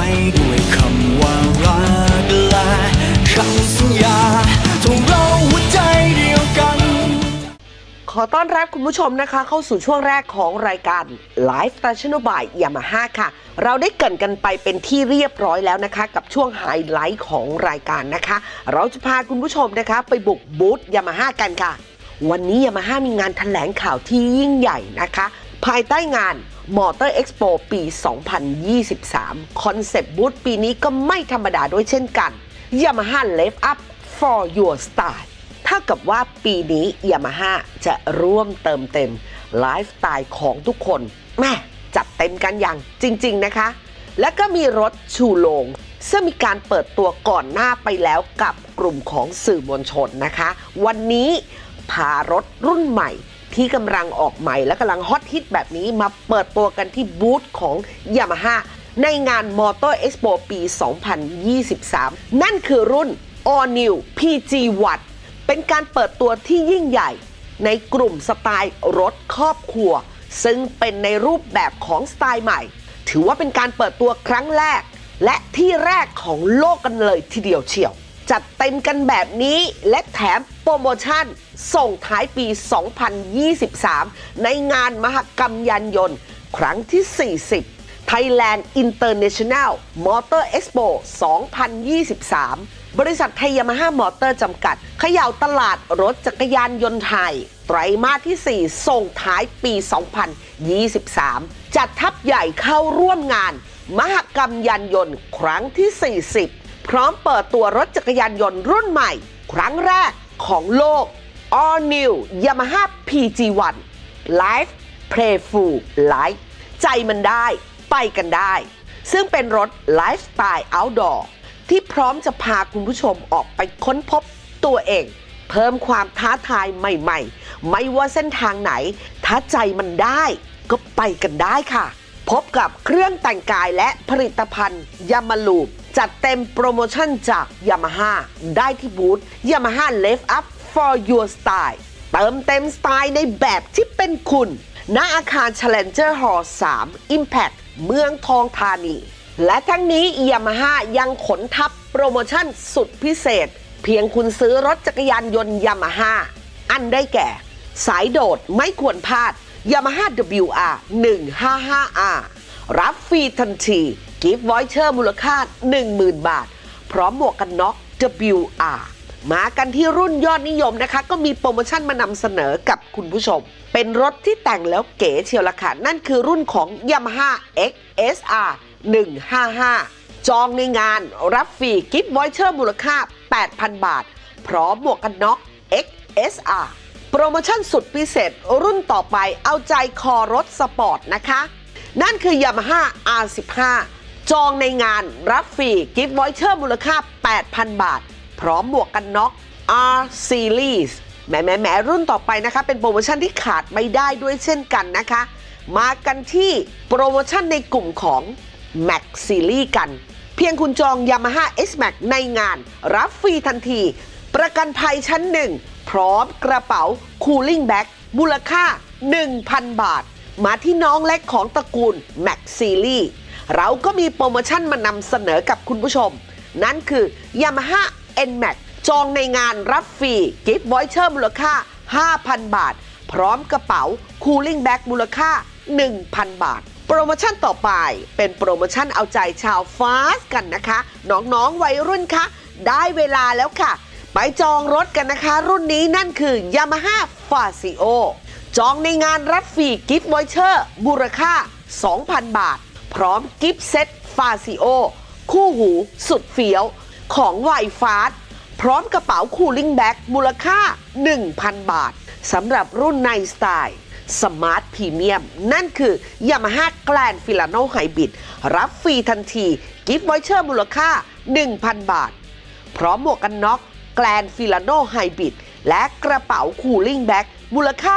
ว้ด้วยคำว่ารักและคำสัญญาทงเราหัวใจเดียวกัน ขอต้อนรับคุณผู้ชมนะคะ เข้าสู่ช่วงแรกของรายการ Live s t a t i o n by Yamaha ค่ะ เราได้เกรินกันไปเป็นที่เรียบร้อยแล้วนะคะ กับช่วงไฮไลท์ของรายการนะคะ เราจะพาคุณผู้ชมนะคะ ไปบุกบูธ Yamaha กันค่ะ วันนี้ Yamaha มีงานแถลงข่าวที่ยิ่งใหญ่นะคะ ภายใต้งาน Motor Expo ปี 2023 คอนเซปต์บูธปีนี้ก็ไม่ธรรมดาด้วยเช่นกัน Yamaha Live Up for Your Style เท่ากับว่าปีนี้ยามาฮ่าจะร่วมเติมเต็มไลฟ์สไตล์ของทุกคนแม่จัดเต็มกันอย่างจริง ๆ นะคะ และก็มีรถชูโรงซึ่งมีการเปิดตัวก่อนหน้าไปแล้วกับกลุ่มของสื่อมวลชนนะคะ วันนี้พารถรุ่นใหม่ ที่กำลังออกใหม่และกำลังฮอตฮิตแบบนี้มาเปิดตัวกันที่บูธของ Yamaha ในงาน Motor Expo ปี 2023 นั่นคือรุ่น All New PG1 เป็นการเปิดตัวที่ยิ่งใหญ่ในกลุ่มสไตล์รถครอบครัว ซึ่งเป็นในรูปแบบของสไตล์ใหม่ ถือว่าเป็นการเปิดตัวครั้งแรก และที่แรกของโลกกันเลยทีเดียวเชียว จัดเต็มกันแบบนี้ และแถมโปรโมชั่น ส่งท้ายปี 2023 ในงานมหกรรมยานยนต์ ครั้งที่ 40 Thailand International Motor Expo 2023 บริษัทไทยยามาฮ่ามอเตอร์จำกัดเขย่าตลาดรถจักรยานยนต์ไทย ไตรมาสที่ 4 ส่งท้ายปี 2023 จัดทัพใหญ่เข้าร่วมงาน มหกรรมยานยนต์ ครั้งที่ 40 พร้อมเปิดตัวรถจักรยานยนต์รุ่นใหม่ ครั้งแรกของโลก All New Yamaha PG1 Life Playful Life ใจมันได้ไปกันได้ ซึ่งเป็นรถไลฟ์สไตล์ outdoor ที่พร้อมจะพาคุณผู้ชมออกไปค้นพบตัวเอง เพิ่มความท้าทายใหม่ๆ ไม่ว่าเส้นทางไหน ถ้าใจมันได้ ก็ไปกันได้ค่ะ พบกับเครื่องแต่งกายและผลิตภัณฑ์ยามาลูป จัดเต็มโปรโมชั่นจาก Yamaha ได้ที่บูธ Yamaha Live Up for Your Style เติมเต็มสไตล์ในแบบที่เป็นคุณ ณ อาคาร Challenger Hall 3 Impact เมืองทองธานี และทั้งนี้ Yamaha ยังขนทับโปรโมชั่นสุดพิเศษ เพียงคุณซื้อรถจักรยานยนต์ Yamaha อันได้แก่ สายโดดไม่ควรพลาด Yamaha WR 155R รับฟรีทันที กิฟต์วอยเชอร์มูลค่า 10,000 บาท พร้อมหมวกกันน็อก WR มากันที่รุ่นยอดนิยมนะคะ ก็มีโปรโมชั่นมานำเสนอกับคุณผู้ชม เป็นรถที่แต่งแล้วเก๋เชียวละค่ะ นั่นคือรุ่นของ Yamaha XSR 155 จองในงานรับฟรีกิฟต์วอยเชอร์มูลค่า 8,000 บาท พร้อมหมวกกันน็อก XSR โปรโมชั่นสุดพิเศษ รุ่นต่อไปเอาใจคอรถสปอร์ตนะคะ นั่นคือ Yamaha R15 จองในงานรับฟรีกิฟต์วอยเชอร์มูลค่า 8,000 บาท พร้อมหมวกกันน็อก R Series แหมแหมแหมรุ่นต่อไปนะคะ เป็นโปรโมชั่นที่ขาดไม่ได้ด้วยเช่นกันนะคะ มากันที่โปรโมชั่นในกลุ่มของ Max Series กัน เพียงคุณจอง Yamaha S Max ในงาน รับฟรีทันที ประกันภัยชั้นหนึ่งพร้อมกระเป๋า Cooling Bag มูลค่า 1,000 บาท มาที่น้องเล็กของตระกูล Max Series เราก็มีโปรโมชั่นมานำเสนอกับคุณผู้ชม นั่นคือ Yamaha N Max จองในงานรับฟรีกิฟต์วอยเชอร์มูลค่า 5,000 บาท พร้อมกระเป๋า Cooling Bag มูลค่า 1,000 บาท โปรโมชั่นต่อไปเป็นโปรโมชั่นเอาใจชาวฟาสกันนะคะ น้องๆวัยรุ่นคะ ได้เวลาแล้วค่ะ ไปจองรถกันนะคะ รุ่นนี้นั่นคือ Yamaha f a z i o จองในงานรับฟรีกิฟต์วอยเชอร์มูลค่า 2,000 บาท พร้อมกิฟต์เซ็ตฟาซิโอ คู่หูสุดเฟี้ยวของไวฟาสพร้อมกระเป๋าคูลิ่งแบ็กมูลค่า 1,000 บาทสำหรับรุ่นในสไตล์สมาร์ทพรีเมียม นั่นคือ Yamaha Grand Filano Hybrid รับฟรีทันที กิฟต์วอยเชอร์มูลค่า 1,000 บาท พร้อมหมวกกันน็อกแกลนฟิลาโนไฮบริดและกระเป๋าคูลิ่งแบ็กมูลค่า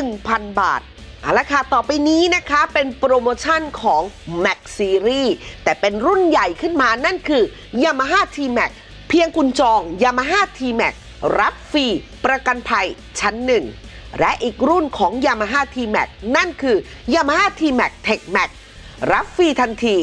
1,000 บาท เอาละค่ะ ต่อไปนี้นะคะเป็นโปรโมชั่นของ Max Series แต่เป็นรุ่นใหญ่ขึ้นมานั่นคือ Yamaha T-Max เพียงคุณจอง Yamaha T-Max รับฟรีประกันภัยชั้นหนึ่ง และอีกรุ่นของ Yamaha T-Max นั่นคือ Yamaha T-Max Tech Max รับฟรีทันที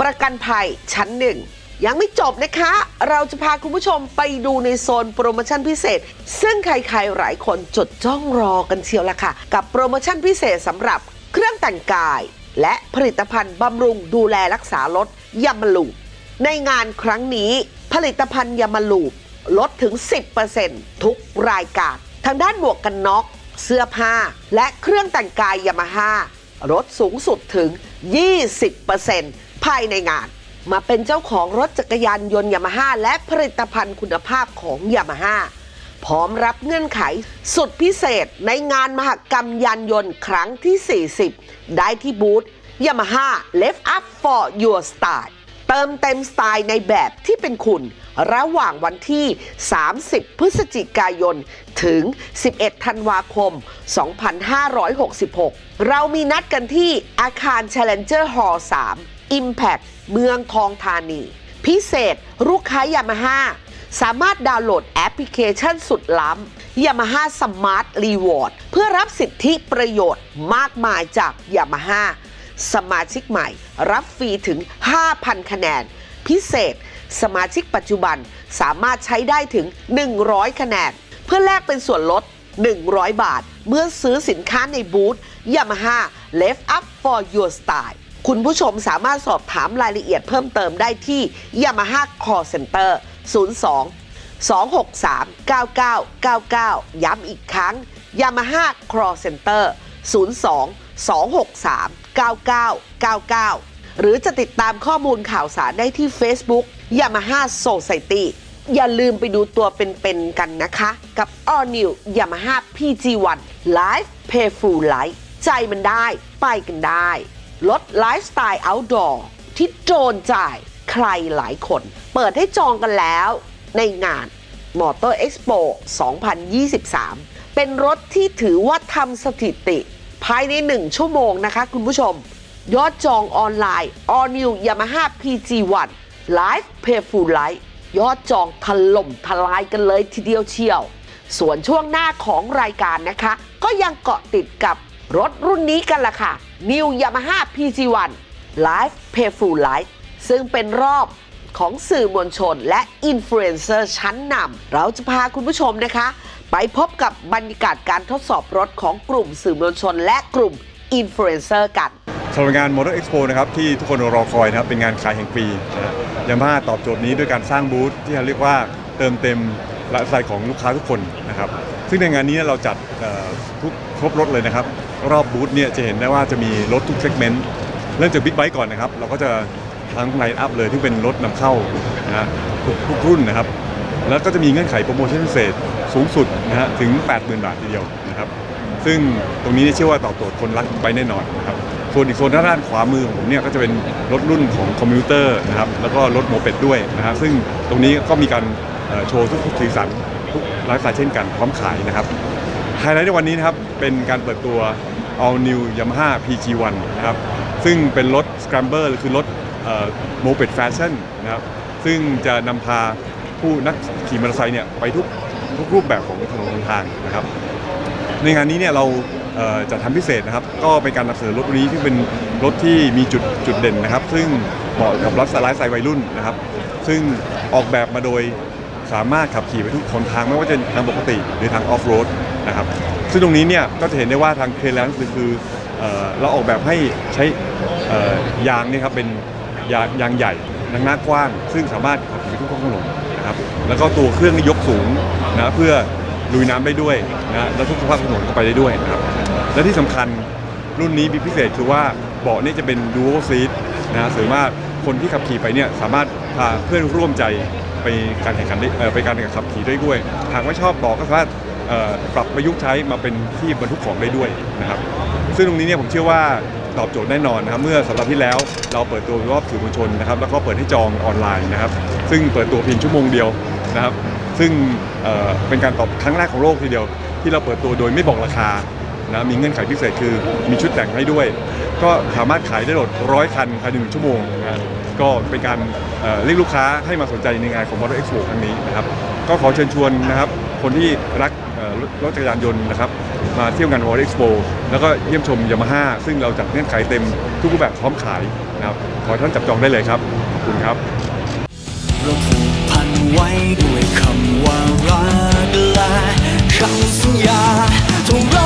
ประกันภัยชั้นหนึ่ง ยังไม่จบนะคะ เราจะพาคุณผู้ชมไปดูในโซนโปรโมชั่นพิเศษ ซึ่งใครๆหลายคนจดจ้องรอกันเชียวละค่ะ กับโปรโมชั่นพิเศษสำหรับเครื่องแต่งกาย และผลิตภัณฑ์บำรุงดูแลรักษารถยามาลูในงานครั้งนี้ ผลิตภัณฑ์ยามาลูลดถึง 10%ทุกรายการ ทางด้านหมวกกันน็อก เสื้อผ้า และเครื่องแต่งกายยามาฮ่าลดสูงสุดถึง 20%ภายในงาน มาเป็นเจ้าของรถจักรยานยนต์ยามาฮ่าและผลิตภัณฑ์คุณภาพของยามาฮ่าพร้อมรับเงื่อนไขสุดพิเศษในงานมหกรรมยานยนต์ครั้งที่ 40 ได้ที่บูธ Yamaha Left Up for Your Style เติมเต็มสไตล์ในแบบที่เป็นคุณ ระหว่างวันที่ 30 พฤศจิกายน ถึง 11 ธันวาคม 2566 เรามีนัดกันที่อาคาร Challenger Hall 3 Impact เมืองทองธานี พิเศษลูกค้ายามาฮ่าสามารถดาวน์โหลดแอปพลิเคชันสุดล้ำ Yamaha Smart Reward เพื่อรับสิทธิประโยชน์มากมายจาก Yamaha สมาชิกใหม่รับฟรีถึง 5,000 คะแนน พิเศษ สมาชิกปัจจุบันสามารถใช้ได้ถึง 100 คะแนน เพื่อแลกเป็นส่วนลด 100 บาท เมื่อซื้อสินค้าในบูธ Yamaha Left Up for Your Style คุณผู้ชมสามารถสอบถามรายละเอียดเพิ่มเติมได้ที่ Yamaha Call Center 02 263 9999 ย้ำอีกครั้ง Yamaha Call Center 02 263 9999 หรือจะติดตามข้อมูลข่าวสารได้ที่ Facebook Yamaha Society อย่าลืมไปดูตัวเป็นๆกันนะคะ กับ All New Yamaha PG1 Live Payful Life ใจมันได้ ไปกันได้ ลดไลฟ์สไตล์ outdoor ที่โดนจ่ายใครหลายคน เปิดให้จองกันแล้วในงาน Motor Expo 2023 เป็นรถที่ถือว่าทำสถิติ ภายใน 1 ชั่วโมงนะคะคุณผู้ชม ยอดจองออนไลน์ All New Yamaha PG1 Live Payful Life ยอดจองถล่มทลายกันเลยทีเดียวเชียว ส่วนช่วงหน้าของรายการนะคะ ก็ยังเกาะติดกับ รถรุ่นนี้กันล่ะค่ะ New Yamaha PG1 Live Payful Life ซึ่งเป็นรอบของสื่อมวลชนและอินฟลูเอนเซอร์ชั้นนำเราจะพาคุณผู้ชมนะคะ ไปพบกับบรรยากาศการทดสอบรถของกลุ่มสื่อมวลชน และกลุ่มอินฟลูเอนเซอร์กันสำหรับงาน Motor Expo นะครับที่ทุกคนรอคอยนะครับเป็นงานขายแห่งปียามาฮ่าตอบโจทย์นี้ด้วยการสร้างบูธที่เรียกว่าเติมเต็มไลฟ์สไตล์ของลูกค้าทุกคนนะครับซึ่งในงานนี้เราจัดทุกครบรถเลยนะครับ รอบบูธเนี่ยจะเห็นได้ว่าจะมีรถทุกเซกเมนต์เริ่มจากบิ๊กไบค์ก่อนนะครับ เราก็จะทั้งไลน์อัพเลยที่เป็นรถนำเข้านะฮะทุกรุ่นนะครับ แล้วก็จะมีเงื่อนไขโปรโมชั่นพิเศษสูงสุดนะฮะถึง 80,000 บาททีเดียวนะครับ ซึ่งตรงนี้เชื่อว่าตอบโจทย์คนรักไปแน่นอนนะครับส่วนอีกโซนด้านขวามือของผมเนี่ยก็จะเป็นรถรุ่นของคอมพิวเตอร์นะครับแล้วก็รถโมเป็ดด้วยนะครับซึ่งตรงนี้ก็มีการโชว์ทุกสีสันทุกไลฟ์สไตล์เช่นกันพร้อมขายนะครับ ไฮไลท์ในวันนี้นะครับ เป็นการเปิดตัว All New Yamaha PG1 นะครับ ซึ่งเป็นรถ Scrambler คือรถโมเป็ดแฟชั่นนะครับ ซึ่งจะนำพาผู้นักขี่มอเตอร์ไซค์เนี่ยไปทุกทุกรูปแบบของถนนหนทางนะครับ ในงานนี้เนี่ยเราเจัดทำพิเศษนะครับ ก็เป็นการนำเสนอรถรุ่นนี้ที่เป็นรถที่มีจุดจุดเด่นนะครับ ซึ่งเหมาะกับไลฟ์สไตล์ไซวัยรุ่นนะครับ ซึ่งออกแบบมาโดยสามารถขับขี่ไปทุกหนทางไม่ว่าจะทางปกติหรือทางออฟโรด นะครับซึ่งตรงนี้เนี่ยก็จะเห็นได้ว่าทางเคลนคือคือเอ่อเราออกแบบให้ใช้ยางเนี่ยครับเป็นยางยางใหญ่ยางหน้ากว้าง ซึ่งสามารถขับขี่ทุกท้องถนนนะครับแล้วก็ตัวเครื่องนี่ยกสูงนะเพื่อลุยน้ำได้ด้วยนะแล้วทุกสภาพถนนก็ไปได้ด้วยนะครับและที่สำคัญรุ่นนี้มีพิเศษคือว่าเบาะนี่จะเป็นดู a l ซีทนะถือว่าคนที่ขับขี่ไปเนี่ยสามารถพาเพื่อนร่วมใจไปการแข่งขันไปการแข่งขับขี่ได้ด้วยหากไม่ชอบเบาะก็สามารถ ปรับประยุกต์ใช้มาเป็นที่บรรทุกของได้ด้วยนะครับ ซึ่งตรงนี้เนี่ยผมเชื่อว่าตอบโจทย์แน่นอนนะครับเมื่อสัปดาห์ที่แล้วเราเปิดตัวรอบสื่อมวลชนนะครับแล้วก็เปิดให้จองออนไลน์นะครับ ซึ่งเปิดตัวเพียงชั่วโมงเดียวนะครับ ซึ่งเเป็นการตอบครั้งแรกของโลกทีเดียว ที่เราเปิดตัวโดยไม่บอกราคานะมีเงื่อนไขพิเศษคือมีชุดแต่งให้ด้วย ก็สามารถขายได้หมดร้อยคันภายในหนึ่งชั่วโมงนะก็เป็นการเเรียกลูกค้าให้มาสนใจในงานของ Motor Expo ครั้งนี้นะครับ ก็ขอเชิญชวนนะครับ คนที่รัก รถจักรยานยนต์นะครับมาเที่ยวงานวอร์เอ็กซ์โปแล้วก็เยี่ยมชมยามาฮ่าซึ่งเราจัดเงื่อนไขเต็มทุกรูปแบบพร้อมขายนะครับขอท่านจับจองได้เลยครับ ขอบคุณครับราพันไว้ด้วยคำว่ารักและคำสัญญาทุกรา